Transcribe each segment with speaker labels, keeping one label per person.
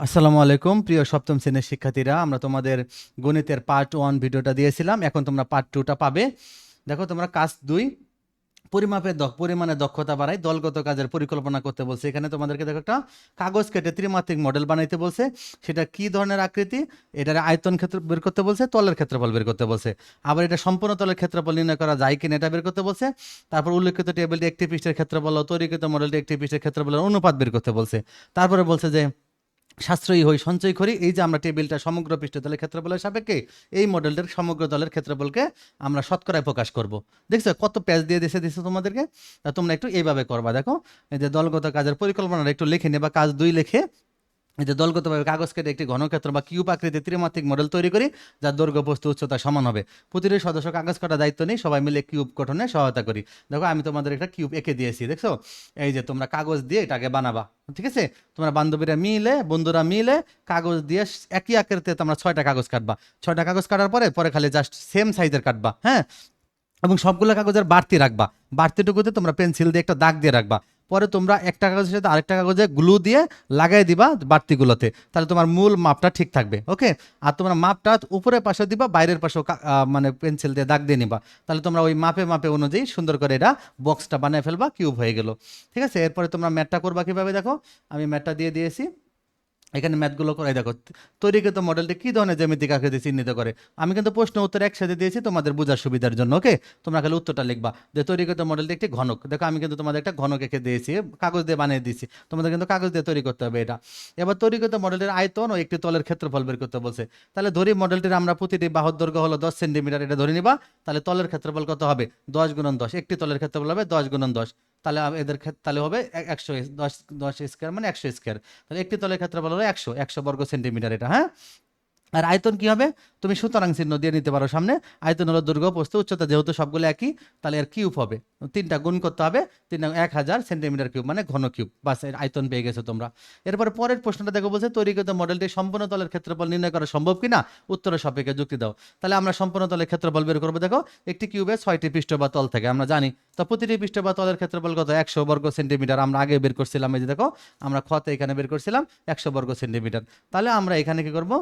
Speaker 1: আসসালামু আলাইকুম, প্রিয় সপ্তম শ্রেণির শিক্ষার্থীরা। আমরা তোমাদের গণিতের পার্ট ওয়ান ভিডিওটা দিয়েছিলাম। এখন তোমরা পার্ট টুটা পাবে। দেখো, তোমরা কাজ দুই, পরিমাপের পরিমাণে দক্ষতা বাড়ায় দলগত কাজের পরিকল্পনা করতে বলছে। এখানে তোমাদেরকে দেখো একটা কাগজ কেটে ত্রিমাত্রিক মডেল বানাইতে বলছে। সেটা কি ধরনের আকৃতি? এটার আয়তন ক্ষেত্র বের করতে বলছে, তলের ক্ষেত্রফল বের করতে বলছে। আবার এটা সম্পূর্ণ তলের ক্ষেত্রফল নির্ণয় করা যায় কিনা এটা বের করতে বলছে। তারপর উল্লেখিত টেবিলটি একটি পৃষ্ঠের ক্ষেত্রফল তৈরিকৃত মডেলটি একটি পৃষ্ঠের ক্ষেত্রফলের অনুপাত বের করতে বলছে। তারপরে বলছে যে সাশ্রয়ী হই, সঞ্চয় করি। এই যে আমরা টেবিলটা সমগ্র পৃষ্ঠতলের ক্ষেত্রফলের সাপেক্ষে, এই মডেলটার সমগ্র দলের ক্ষেত্রফলকে আমরা শতকরায় প্রকাশ করব। দেখছ, কত পেজ দিয়ে দিয়েছে দিচ্ছে তোমাদেরকে? তা তোমরা একটু এইভাবে করবা। দেখো, এই যে দলগত কাজের পরিকল্পনাটা একটু লিখে নেবা, কাজ দুই লিখে যে দলগতভাবে কাগজ কেটে একটি ঘনক্ষেত্র বা কিউব আকৃতির ত্রিমাত্রিক মডেল তৈরি করি, যার দৈর্ঘ্য, বস্তু, উচ্চতা সমান হবে। প্রতিটি সদস্য কাগজ কাটার দায়িত্ব নেই সবাই মিলে কিউব গঠনে সহায়তা করি। দেখো, আমি তোমাদের একটা কিউব এঁকে দিয়েছি, দেখছ? এই যে তোমরা কাগজ দিয়ে এটাকে বানাবা, ঠিক আছে? তোমরা বান্ধবীরা মিলে, বন্ধুরা মিলে কাগজ দিয়ে একই আকৃতিতে তোমরা ছয়টা কাগজ কাটবা। ছয়টা কাগজ কাটার পরে পরে খালি জাস্ট সেম সাইজের কাটবা হ্যাঁ? এবং সবগুলো কাগজের বাড়তি রাখবা। বাড়তিটুকুতে তোমরা পেন্সিল দিয়ে একটা দাগ দিয়ে রাখবা। পরে তোমরা একটা কাগজের সাথে আরেকটা কাগজে গ্লু দিয়ে লাগাই দিবা বাড়তিগুলোতে। তাহলে তোমার মূল মাপটা ঠিক থাকবে, ওকে? আর তোমরা মাপটা উপরের পাশে দিবা, বাইরের পাশেও মানে পেন্সিল দিয়ে দাগ দিয়ে নিবা। তাহলে তোমরা ওই মাপে মাপে অনুযায়ী সুন্দর করে এটা বক্সটা বানিয়ে ফেলবা, কিউব হয়ে গেল। ঠিক আছে? এরপরে তোমরা ম্যাটটা করবা কীভাবে দেখো? আমি ম্যাটটা দিয়ে দিয়েছি। এখানে ম্যাথগুলো করে দেখো তৈরিকৃত মডেলটি কী ধরনের জ্যামিতিক আকৃতি চিহ্নিত করে? আমি কিন্তু প্রশ্ন উত্তর একসাথে দিয়েছি, তোমাদের বোঝার সুবিধার জন্য, ওকে? তোমরা খালি উত্তরটা লিখবা। যে তৈরিকৃত মডেলটি একটি ঘনক। দেখো, আমি কিন্তু তোমাদের একটা ঘনক এঁকে দিয়েছি, কাগজ দিয়ে বানিয়ে দিয়েছি। তোমাদের কিন্তু কাগজ দিয়ে তৈরি করতে হবে এটা। এবার তৈরিকৃত মডেলের আয়তন ও একটি তলের ক্ষেত্রফল বের করতে বলছে। তাহলে ধরি মডেলটির আমরা প্রতিটি বাহুর দৈর্ঘ্য হলো দশ সেন্টিমিটার, এটা ধরে নিবা। তাহলে তলের ক্ষেত্রফল কত হবে? দশ গুণন দশ। একটি তলের ক্ষেত্রফল হবে দশ গুণন দশ। তাহলে এদের ক্ষেত্রে তাহলে হবে এক- একশো দশ দশ স্কোয়ার মানে একশো স্কোয়ার। তাহলে একটি তলের ক্ষেত্রফল হলো একশো একশো বর্গ সেন্টিমিটার এটা হ্যাঁ? আর আয়তন কি হবে? তুমি সুতরাং চিহ্ন দিয়ে নিতে পারো সামনে। আয়তন হলো দুর্গ প্রস্থ উচ্চতা যেহেতু সবগুলো একই, তাহলে এর কিউব হবে। তিনটা গুণ করতে হবে, তিন এক হাজার সেন্টিমিটার কিউব মানে ঘন কিউব বাস, এর আয়তন পেয়ে গেছো তোমরা। এরপরে পরের প্রশ্নটা দেখো বলছে, তৈরিকৃত মডেলটি সম্পূর্ণ তলের ক্ষেত্রফল নির্ণয় করা সম্ভব কিনা? উত্তরের সাপেক্ষে যুক্তি দাও। তাহলে আমরা সম্পূর্ণ তলের ক্ষেত্রফল বের করব, দেখো, একটি কিউবে ছয়টি পৃষ্ঠ বা তল থাকে, আমরা জানি। তো প্রতিটি পৃষ্ঠ বা তলের ক্ষেত্রফল কত? একশো বর্গ সেন্টিমিটার আমরা আগে বের করছিলাম, এই যে দেখো, আমরা খতে এখানে বের করছিলাম, একশো বর্গ সেন্টিমিটার তাহলে আমরা এখানে কি করব?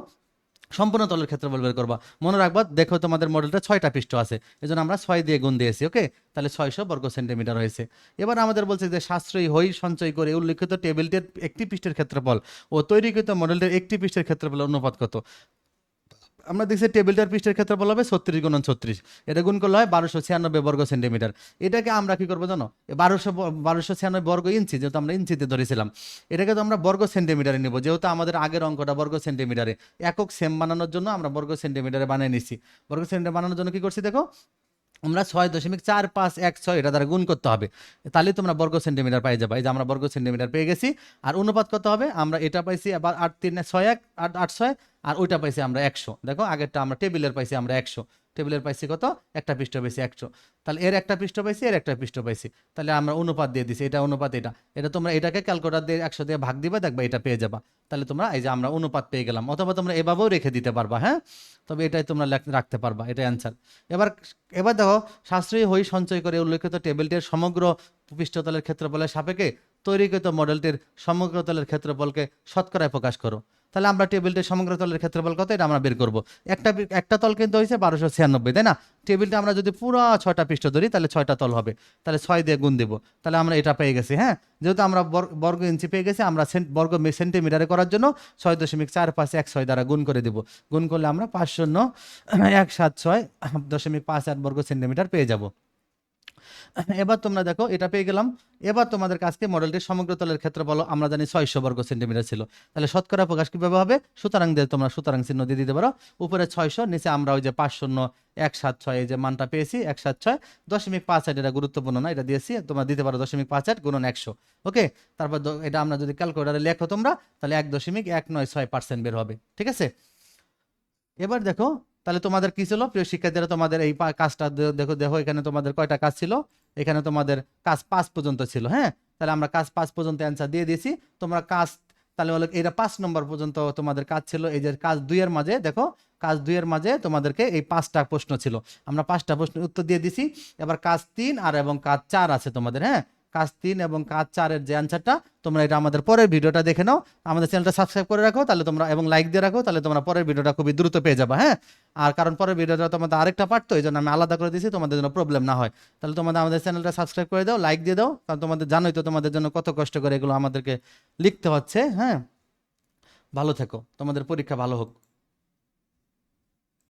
Speaker 1: সম্পূর্ণ তলের ক্ষেত্রফল বের করবা। মনে রাখবা, দেখো তোমাদের মডেলটা ছয়টা পৃষ্ঠ আছে। এই জন্য আমরা ছয় দিয়ে গুণ দিয়েছি, ওকে? তাহলে ছয়শো বর্গ সেন্টিমিটার হয়েছে। এবার আমাদের বলছে যে সাশ্রয়ী হই, সঞ্চয় করে। উল্লেখিত টেবিলটির একটি পৃষ্ঠের ক্ষেত্রফল ও তৈরিকৃত মডেলটির একটি পৃষ্ঠের ক্ষেত্রফল অনুপাত কত? আমরা দেখছি টেবিলটার পৃষ্ঠের ক্ষেত্রফল হবে ছত্রিশ গুণন ছত্রিশ। এটা গুণ করলে হয় বারোশো ছিয়ানব্বই বর্গ সেন্টিমিটার। এটাকে আমরা কি করব জানো? বারোশো বারোশো ছিয়ানব্বই বর্গ ইঞ্চি যেহেতু আমরা ইঞ্চিতে ধরেছিলাম, এটাকে তো আমরা বর্গ সেন্টিমিটারে নিব। যেহেতু আমাদের আগের অঙ্কটা বর্গ সেন্টিমিটারে, একক সেম বানানোর জন্য আমরা বর্গ সেন্টিমিটারে বানিয়ে নিচ্ছি। বর্গ সেন্টিমিটার বানানোর জন্য কি করছি দেখো? আমরা ছয় দশমিক চার পাঁচ এক ছয়, এটা দ্বারা গুণ করতে হবে। তাহলে তোমরা বর্গ সেন্টিমিটার পেয়ে যাবে। এই যে আমরা বর্গ সেন্টিমিটার পেয়ে গেছি। আর অনুপাত কত হবে? আমরা এটা পাইছি আবার আট তিন ছয় এক, আট আট ছয় আর ওইটা পাইছি আমরা একশো। দেখো, আগেরটা আমরা টেবিলের পাইছি আমরা একশো। টেবিলের পাইছি কত? একটা পৃষ্ঠ পাইছি একশো। তাহলে এর একটা পৃষ্ঠ পাইছি, এর একটা পৃষ্ঠ পাইছি। তাহলে আমরা অনুপাত দিয়ে দিছি, এটা অনুপাত এটা। এটা তোমরা এটাকে ক্যালকুলেটার দিয়ে একশো দিয়ে ভাগ দিবে, দেখবা এটা পেয়ে যাবা। তাহলে তোমরা এই যে আমরা অনুপাত পেয়ে গেলাম, অথবা তোমরা এভাবেও রেখে দিতে পারবা হ্যাঁ? তবে এটাই তোমরা রাখতে পারবা, এটাই অ্যান্সার এবার এবার দেখো, সাশ্রয়ী হই সঞ্চয় করে উল্লেখিত টেবিলটির সমগ্র পৃষ্ঠতলের ক্ষেত্রফলের সাপেক্ষে তৈরিকৃত মডেলটির সমগ্র তলের ক্ষেত্রফলকে শতকরায় প্রকাশ করো। তাহলে আমরা টেবিলটির সমগ্র তলের ক্ষেত্রফল কত? এটা আমরা বের করব। একটা একটা তল কিন্তু হয়েছে বারোশো ছিয়ানব্বই, তাই না? টেবিলটা আমরা যদি পুরো ছয়টা পৃষ্ঠ ধরি, তাহলে ছয়টা তল হবে। তাহলে ছয় দিয়ে গুণ দেবো। তাহলে আমরা এটা পেয়ে গেছি হ্যাঁ? যেহেতু আমরা বর- বর্গ ইঞ্চি পেয়ে গেছি, আমরা বর্গ সেন্টিমিটারে করার জন্য ছয় দশমিক চার পাঁচ এক ছয় দ্বারা গুণ করে দেবো। গুণ করলে আমরা পাঁচ শূন্য এক সাত ছয় দশমিক পাঁচ আট বর্গ সেন্টিমিটার পেয়ে যাব। এবার তোমরা দেখো, এটা পেয়ে গেলাম। এবার তোমাদের কাছকে মডেলটির সমগ্র তলের ক্ষেত্রফল আমরা জানি ছয়শো বর্গ সেন্টিমিটার ছিল। তাহলে শতকরা প্রকাশ কীভাবে হবে? সুতরাং দিয়ে তোমরা সুতরাং চিহ্ন দিয়ে দিতে পারো। উপরে ছয়শো, নিচে আমরা ওই যে পাঁচ শূন্য এক সাত ছয়, এই যে মানটা পেয়েছি এক সাত ছয়। দশমিক পাঁচ আট, এটা গুরুত্বপূর্ণ না, এটা দিয়েছি। তোমরা দিতে পারো দশমিক পাঁচ আট গুণন একশো, ওকে? তারপর এটা আমরা যদি ক্যালকুলেটারে লেখো তোমরা, তাহলে এক দশমিক এক নয় ছয় পার্সেন্ট বের হবে, ঠিক আছে? এবার দেখো তাহলে তোমাদের কি ছিল? প্রিয় শিক্ষার্থীরা, তোমাদের এই কাজটা দেখো দেখো, এখানে তোমাদের কয়টা কাজ ছিল? এখানে তোমাদের কাজ পাঁচ পর্যন্ত ছিল হ্যাঁ? তাহলে আমরা কাজ পাঁচ পর্যন্ত অ্যান্সার দিয়ে দিয়েছি। তোমরা কাজ, তাহলে হলো এটা পাঁচ নম্বর পর্যন্ত তোমাদের কাজ ছিল। এই যে কাজ দুইয়ের মাঝে, দেখো, কাজ দুইয়ের মাঝে তোমাদেরকে এই পাঁচটা প্রশ্ন ছিল। আমরা পাঁচটা প্রশ্নের উত্তর দিয়ে দিছি। এবার কাজ তিন আর এবং কাজ চার আছে তোমাদের হ্যাঁ? কাজ তিন এবং কাজ চারের যে অ্যান্সারটা তোমরা এটা আমাদের পরের ভিডিওটা দেখে নাও। আমাদের চ্যানেলটা সাবস্ক্রাইব করে রাখো, তাহলে তোমরা, এবং লাইক দিয়ে রাখো, তাহলে তোমরা পরের ভিডিওটা খুবই দ্রুত পেয়ে যাবে হ্যাঁ? আর কারণ পরের ভিডিওটা তোমাদের আরেকটা পার্ট তো এই জন্য আমি আলাদা করে দিয়েছি, তোমাদের জন্য প্রবলেম না হয়। তাহলে তোমাদের, আমাদের চ্যানেলটা সাবস্ক্রাইব করে দাও লাইক দিয়ে দাও, কারণ তোমাদের জানোই তো তোমাদের জন্য কত কষ্ট করে এগুলো আমাদেরকে লিখতে হচ্ছে হ্যাঁ? ভালো থেকো, তোমাদের পরীক্ষা ভালো হোক।